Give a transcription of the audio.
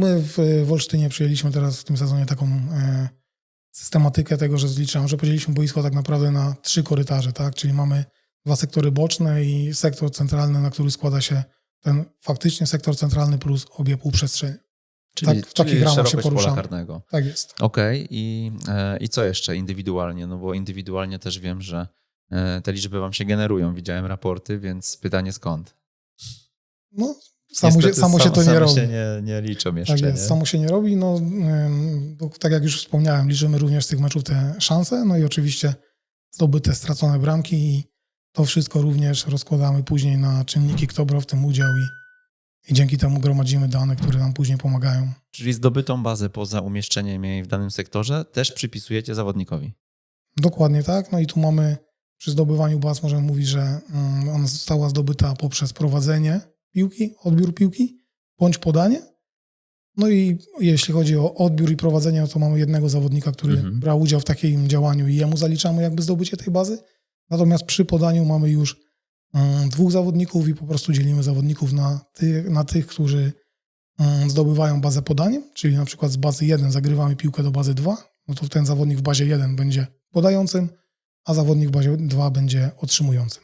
my w, w Olsztynie przyjęliśmy teraz w tym sezonie taką e, systematykę tego, że zliczam, że podzieliliśmy boisko tak naprawdę na trzy korytarze, tak? Czyli mamy dwa sektory boczne i sektor centralny, na który składa się ten faktycznie sektor centralny plus obie półprzestrzenie. Czyli, Tak, w takich ramach się pola poruszamy. karnego. Tak jest. Okej, i, e, i co jeszcze indywidualnie? No bo indywidualnie też wiem, że e, te liczby wam się generują. Widziałem raporty, więc pytanie skąd? No, samo, się, Niestety samo się to nie robi. się nie, nie liczą jeszcze. Tak jest, nie? samo się nie robi. No, tak jak już wspomniałem, liczymy również z tych meczów te szanse, no i oczywiście zdobyte, stracone bramki i to wszystko również rozkładamy później na czynniki, kto brał w tym udział i, i dzięki temu gromadzimy dane, które nam później pomagają. Czyli zdobytą bazę poza umieszczeniem jej w danym sektorze też przypisujecie zawodnikowi. Dokładnie tak. No i tu mamy przy zdobywaniu baz możemy mówić, że mm, ona została zdobyta poprzez prowadzenie piłki, odbiór piłki bądź podanie. No i jeśli chodzi o odbiór i prowadzenie, no to mamy jednego zawodnika, który Mhm. brał udział w takim działaniu i jemu zaliczamy jakby zdobycie tej bazy. Natomiast przy podaniu mamy już mm, dwóch zawodników i po prostu dzielimy zawodników na, ty, na tych, którzy mm, zdobywają bazę podaniem, czyli na przykład z bazy 1 zagrywamy piłkę do bazy 2, no to ten zawodnik w bazie 1 będzie podającym, a zawodnik w bazie 2 będzie otrzymującym.